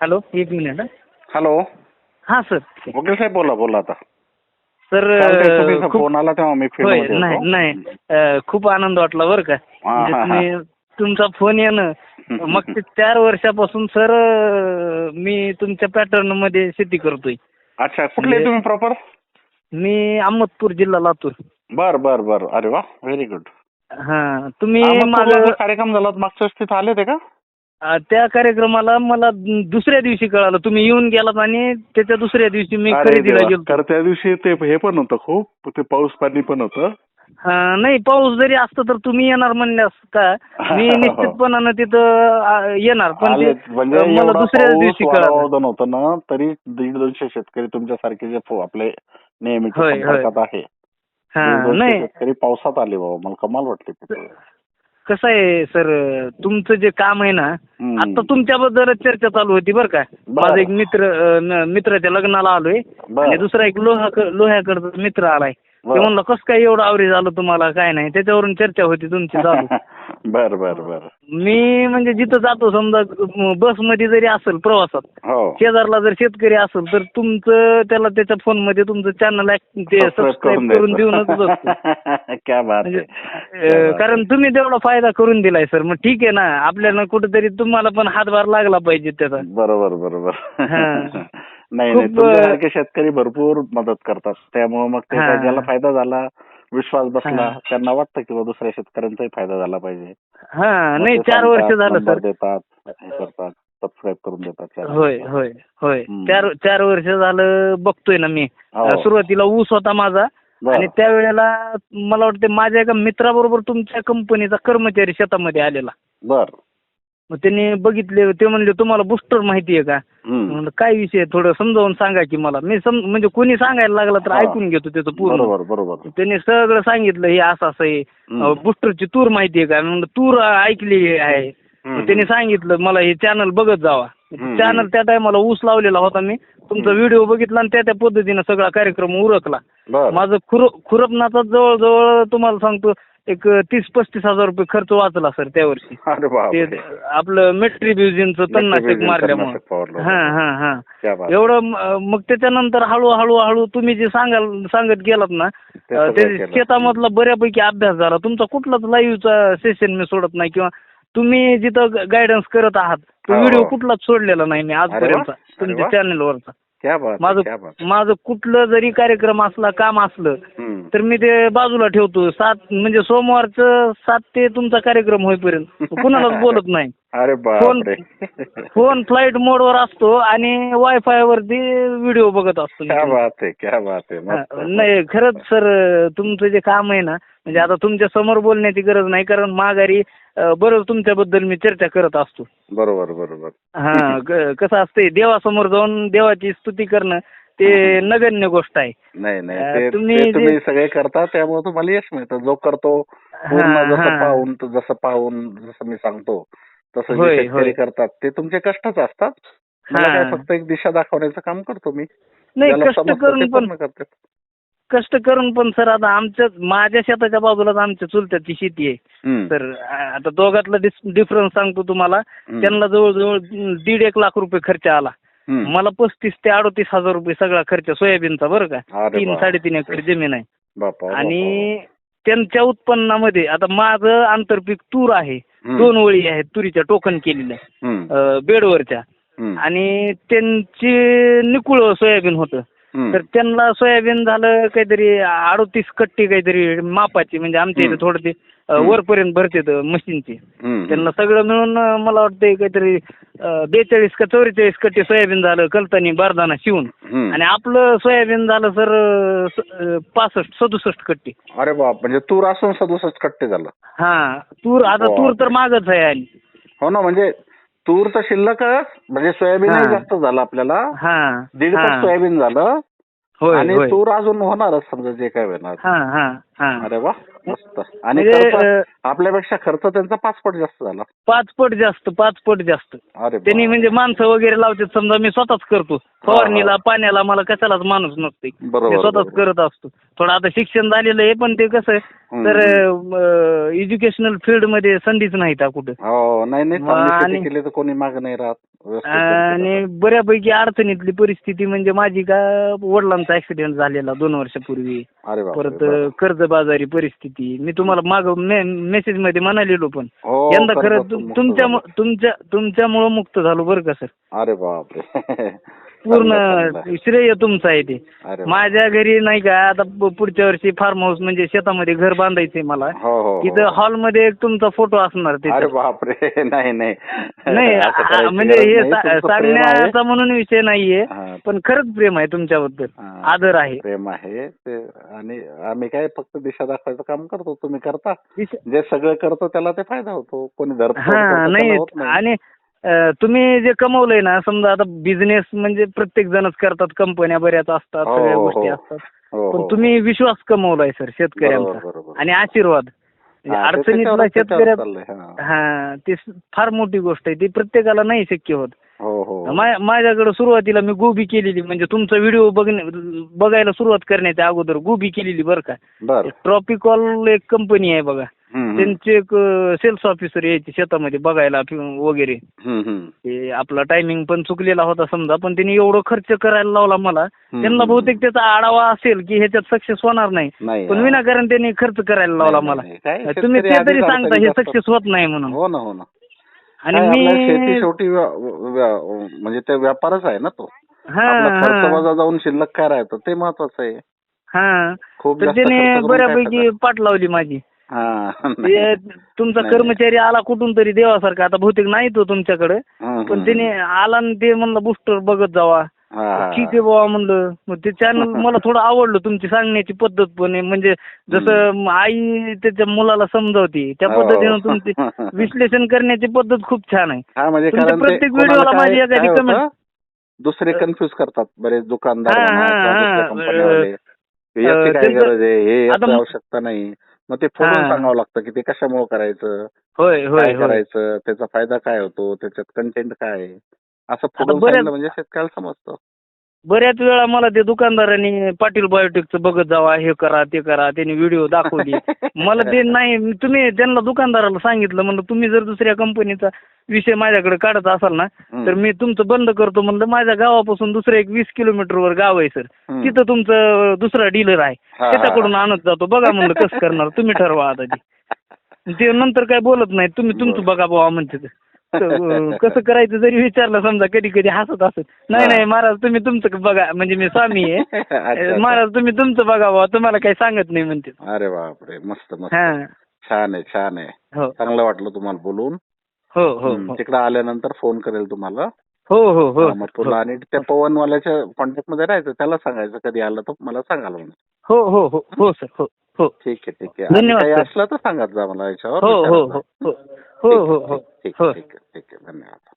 Hello एक minute हं. Hello. हा सर. वकील साहेब बोला बोला आता. सर खूप फोन आला तेव्हा मी होय नाही नाही. अं, खूप आनंद वाटला बरं का. हा, म्हणजे हा, तुम्ही तुमचा फोन येणं मग ते चार वर्षापासून सर मी तुमच्या पॅटर्नमध्ये शेती करतोय. अच्छा कुठले म्हणजे- तुम्ही प्रॉपर मी अहमदपूर जिल्हा लातूर. बर बर बर. अरे वा व्हेरी गुड हा तुम्ही कार्यक्रम झाला होता, मागच्या वेळेस तिथे आले होते का? त्या कार्यक्रमाला मला दुसऱ्या दिवशी कळालं. तुम्ही येऊन गेलात आणि त्याच्या दुसऱ्या दिवशी मी अरे खरेदीला देवा. गेलो तर त्या दिवशी ते हे पण होतं खूप ते पाऊस पाणी पण होतं. हा, नाही पाऊस जरी असतं तर तुम्ही येणार म्हणल्यास का मी निश्चितपणानं तिथं आ, येणार. पण ते आलेच. म्हणजे मला एवढा दुसऱ्या पाऊस, दिवशी कळालं. होतं ना तरी दीड दोनशे शेतकरी तुमच्यासारखे जे फो- आपले नेहमीच्या होय, होय. संपर्कात आहे. हा दोनशे नाही. शेतकरी पावसात आले बाबा. मला कमाल वाटते तिथे. कसं आहे सर तुमचं जे काम आहे ना हम्म. आता तुमच्याबद्दलच चर्चा चालू होती बरं का बरं. माझा एक मित्र अ, न- मित्राच्या लग्नाला आलोय बरं. आणि दुसरा एक लोहा लोह्याकडचा मित्र आलाय ते. म्हणलं कसं काय एवढं आवरी झालं तुम्हाला? काय नाही. त्याच्यावरून चर्चा होती तुमची चालू बर बर बर. मी म्हणजे जिथं जातो समजा बसमध्ये जरी असेल प्रवासात हो. शेजारला जर शेतकरी असेल तर तुमचं त्याला त्याच्या फोनमध्ये तुमचं चॅनल ते सबस्क्राईब करून देऊनच बसतो. क्या बात म्हणजे अं, कारण तुम्ही तेवढा फायदा करून दिलाय सर. मग ठीक आहे ना. आपल्याला कुठेतरी तुम्हाला पण हातभार लागला पाहिजे त्याचा. बरोबर बरोबर. हा. नाही खूप, नाही तुमच्यासारखे शेतकरी भरपूर मदत करतात त्यामुळे मग ते हा. काय ज्याला फायदा झाला विश्वास बसला हा. त्यांना वाटतं की बा दुसऱ्या शेतकऱ्यांचाही फायदा झाला पाहिजे हा मग नाही ते चार वर्ष सांगतात, झालं नंबर सर देतात हे करतात सबस्क्राईब करून देतात channel. होय होय होय हम्म. चार चार वर्ष झालं बघतोय ना मी हो. सुरुवातीला ऊस होता माझा बरं. आणि त्यावेळेला मला वाटतं माझ्या एका मित्राबरोबर तुमच्या कंपनीचा कर्मचारी शेतामध्ये आलेला बर मग त्यांनी बघितले ते म्हणले तुम्हाला बुस्टर माहिती आहे का. म्हणलं काय विषय आहे? थोडं समजावून सांगा की मला. मी सम म्हणजे कोणी सांगायला लागला तर हा. ऐकून घेतो त्याचं पूर्ण. बरोबर बरोबर. त्यांनी सगळं सांगितलं हे असं असं आहे. बुस्टरची तूर माहिती आहे का? म्हणलं तूर ऐकली आहे. हम्म. मग त्यांनी सांगितलं मला हे चॅनल बघत जावा. हम्म. चॅनल त्या टायमाला ऊस लावलेला होता मी. तुमचा व्हिडिओ बघितला आणि त्या त्या पद्धतीनं सगळा कार्यक्रम उरकला. बर. माझं खुर खुरपणाचा जवळजवळ तुम्हाला सांगतो एक तीस पस्तीस हजार रुपये खर्च वाचला सर त्या वर्षी अरे बाप ते आपलं मेट्रीब्युझिनचं Metribuzin मारल्यामुळे तणनाशक फवारलं हा हा हा क्या बात एवढं म- मग त्याच्यानंतर हळू हळू हळू तुम्ही जे सांगाल सांगत गेलात ना ते अं, सगळं ते केलं. शेतामधला बऱ्यापैकी अभ्यास झाला तुमचा कुठलाच लाईव्हचा सेशन मी सोडत नाही किंवा तुम्ही जिथं गायडन्स करत आहात तो हो. व्हिडिओ कुठलाच सोडलेला नाही मी अरे आजपर्यंत वा. तुमच्या. चॅनलवरचा क्या बात माझं क्या बात माझं कुठलं जरी कार्यक्रम असला काम असलं. तर मी ते बाजूला ठेवतो. सात म्हणजे सोमवारचं सात ते तुमचा कार्यक्रम होईपर्यंत. कुणालाच बोलत नाही. अरे फोन बापरे. फोन फ्लाईट मोडवर असतो आणि वायफाय वरती व्हिडिओ बघत असतो मी क्या तुमचा. बात आहे क्या बात आहे हा, मस्त. नाही खरंच सर तुमचं जे काम आहे ना म्हणजे आता तुमच्यासमोर बोलण्याची गरज नाही कारण माघारी अं, बरंच तुमच्याबद्दल मी चर्चा करत असतो. बरोबर बरोबर. हा क- कसं असतंय देवासमोर जाऊन देवाची स्तुती करणं ते नगण्य गोष्ट आहे नाही नाही ते तुम्ही ते जे- तुम्ही सगळे करता त्यामुळे तुम्हाला यश मिळतं जो करतो पूर्ण हा, जसं हा. पाहून जसं पाहून जसं मी सांगतो तसं जे होय, शेतकरी होय. करतात ते तुमचे कष्टच असतात मला हा. काय फक्त एक दिशा दाखवण्याचं काम करतो मी नाही ज्याला कष्ट समजतं करून पण पूर्ण कष्ट करून पण सर आता आमच्या माझ्या शेताच्या बाजूलाच आमच्या चुलत्याची शेती आहे हम्म. तर आ- आता दोघातला डिफरन्स सांगतो तुम्हाला हम्म. त्यांना जवळजवळ दीड एक लाख रुपये खर्च आला. मला पस्तीस ते अडोतीस हजार रुपये सगळा खर्च सोयाबीनचा बरं का तीन. साडेतीन एकर जमीन आहे. आणि त्यांच्या उत्पन्नामध्ये आता माझं आंतरपीक तूर आहे. दोन ओळी आहेत तुरीच्या टोकन केलेल्या बेडवरच्या. आणि त्यांची निकुळ सोयाबीन होतं. तर त्यांना सोयाबीन झालं काहीतरी अडोतीस कट्टी काहीतरी मापाची म्हणजे आमच्या इथे. थोडं ते. वरपर्यंत भरते मशीनची. त्यांना सगळं मिळून मला वाटतं काहीतरी बेचाळीस का चौवेचाळीस कट्टे सोयाबीन झालं कलतानी बारदाना शिवून. आणि आपलं सोयाबीन झालं सर पासष्ट सदुसष्ट कट्टे अरे बाप म्हणजे तूर असून सदुसष्ट कट्टे झालं हा तूर आता. तूर तर मागच आहे आली हो ना म्हणजे तूर तर शिल्लकच म्हणजे सोयाबीनही हा. जास्त झालं आपल्याला हा दीड सोयाबीन झालं आणि तूर अजून होणारच समजा जे काय होणार. हा हा हा. अरे वा मस्त. आणि म्हणजे, आपल्यापेक्षा खर्च त्यांचा पाच पट जास्त झाला. पाच पट जास्त पाच पट जास्त. अरे त्यांनी. म्हणजे माणसं वगैरे लावतात समजा मी स्वतःच करतो. फवारणीला पाण्याला मला कशालाच माणूस नसते. स्वतःच. करत असतो. थोडं आता शिक्षण झालेलं आहे पण ते कसं तर एज्युकेशनल फील्डमध्ये संधीच नाही त्या कुठं हो नाही नाही मग चांगली शेती आणि- केली तर कोणी माग नाही राहत व्यवस्थित आणि बऱ्यापैकी अडचणीतली परिस्थिती म्हणजे माझी का वडिलांचा ऍक्सिडेंट झालेला दोन वर्षापूर्वी. अरे बापरे, परत. कर्जबाजारी परिस्थिती मी तुम्हाला माग मेसेजमध्ये म्हणालेलो पण हो यंदा खरं कर्जातून तुम- मुक्त तुमच्या झालो. तुमच्या तुमच्यामुळं मुक्त झालो बरं का सर अरे बापरे पूर्ण. श्रेय तुमचं आहे ते. माझ्या घरी नाही का आता पुढच्या वर्षी फार्म हाऊस म्हणजे शेतामध्ये घर बांधायचंय मला हो हो तिथं हो. हॉलमध्ये एक तुमचा फोटो असणार अरे तिथं बापरे नाही नाही नाही म्हणजे हे. सांगण्याचा म्हणून विषय नाहीये पण खरंच प्रेम आहे तुमच्याबद्दल. आदर आहे प्रेम आहे ते आणि आम्ही काय फक्त दिशा दाखवायचं काम करतो तुम्ही करता जे सगळं करतो त्याला ते फायदा होतो कोणी धरतो नाही आणि तुम्ही जे कमवलंय ना समजा आता बिझनेस म्हणजे प्रत्येक जणच करतात कंपन्या बऱ्याच असतात हो, सगळ्या हो, गोष्टी हो. असतात हो, पण हो. तुम्ही विश्वास कमवलाय सर बरोबर, शेतकऱ्यांचा बरोबर. आणि आशीर्वाद म्हणजे हा, ते अडचणीतला शेतकऱ्या चाललंय, हा. हा ते स- फार मोठी गोष्ट आहे ती प्रत्येकाला नाही शक्य होत हो हो मा- माझ्याकडे सुरुवातीला मी गोबी केलेली म्हणजे तुमचा व्हिडिओ बघणे बघायला सुरुवात करण्याच्या अगोदर गोबी केलेली बरं का बर ट्रॉपिकॉल एक कंपनी आहे बघा. त्यांचे एक सेल्स ऑफिसर यायचे शेतामध्ये बघायला वगैरे. ते आपला टायमिंग पण चुकलेला होता समजा पण त्यांनी एवढं खर्च करायला लावला मला त्यांना. बहुतेक त्याचा आढावा असेल की ह्याच्यात सक्सेस होणार नाही नाही पण. विनाकारण त्यांनी खर्च करायला लावला नाही, मला नाही, काय तुम्ही शेतकरी ते तरी आधीच सांगता हे असतात. सक्सेस होत नाही म्हणून हो ना हो ना आणि शेती मी शेवटी व्या- व्या- म्हणजे ते व्यापारच आहे ना तो. हा. आपला खर्च हा वजा जाऊन शिल्लक काय राहतं ते महत्वाचं आहे. हा. खूप तर जास्त त्याने खर्च करून काय बऱ्यापैकी फायदा? पाठ लावली माझी. हा. ते तुमचा नाही, कर्मचारी आला कुठून तरी देवासारखा. आता बहुतेक नाही तो तुमच्याकडे. हम्म, पण हम्म. त्याने आला आणि ते म्हणलं बुस्टर बघत जावा. ठीक आहे बाबा म्हणलं. मग ते चॅनल मला थोडं आवडलं तुमची सांगण्याची पद्धत पण आहे. म्हणजे जसं आई त्याच्या मुलाला समजावते त्या हो. पद्धतीनं तुमची विश्लेषण करण्याची पद्धत खूप छान आहे. म्हणजे प्रत्येक व्हिडिओला माझी एखादी होतं, दुसरे कन्फ्युज करतात बरेच दुकानदार याची काय गरज आहे? हे याची आवश्यकता नाही. मग ते फोडून. सांगावं लागतं की ते कशामुळे करायचं? होय होय करायचं? त्याचा फायदा काय होतो? त्याच्यात कंटेंट काय आहे? असं फोडून बऱ्याच- सांगितलं म्हणजे शेतकऱ्याला समजतं बऱ्याच वेळा मला ते दुकानदारांनी पाटील बायोटेकचं बघत जावा हे करा ते करा त्यांनी व्हिडिओ दाखवली मला ते नाही तुम्ही त्यांना दुकानदाराला सांगितलं म्हणलं तुम्ही जर दुसऱ्या कंपनीचा विषय माझ्याकडे काढत असाल ना हम्म. तर मी तुमचं बंद करतो म्हणलं माझ्या गावापासून दुसरं एक वीस किलोमीटरवर गाव आहे सर हम्म. तिथं तुमचं दुसरा डीलर आहे हा, त्याच्याकडून हा. आणत जातो बघा म्हणलं कसं करणार तुम्ही ठरवा आता ते ते नंतर काय बोलत नाही तुम्ही तुमचं बघा बाबा म्हणते ते. तर, कसं करायचं जरी विचारलं समजा कधी कधी हसत असत नाही हा. नाही महाराज तुम्ही तुमचं बघा म्हणजे मी स्वामी आहे. महाराज तुम्ही तुमचं बघा बाबा तुम्हाला काही सांगत नाही म्हणते. अरे बापरे मस्त मस्त. हा. छान आहे छान आहे. हो. चांगलं वाटलं तुम्हाला बोलून. हो हो. हो. तिकडे आल्यानंतर फोन करेल तुम्हाला. हो हो हो. हा, मग तुला आणि त्या पवनवाल्याच्या कॉन्टॅक्टमध्ये राहायचं त्याला सांगायचं कधी आलं तर मला सांगाल म्हणून हो हो हो. हो सर. हो हो. ठीक आहे ठीक आहे. असलं तर सांगत जा मला याच्यावर हो हो हो. हो हो हो. ठीक आहे. ठीक आहे. धन्यवाद.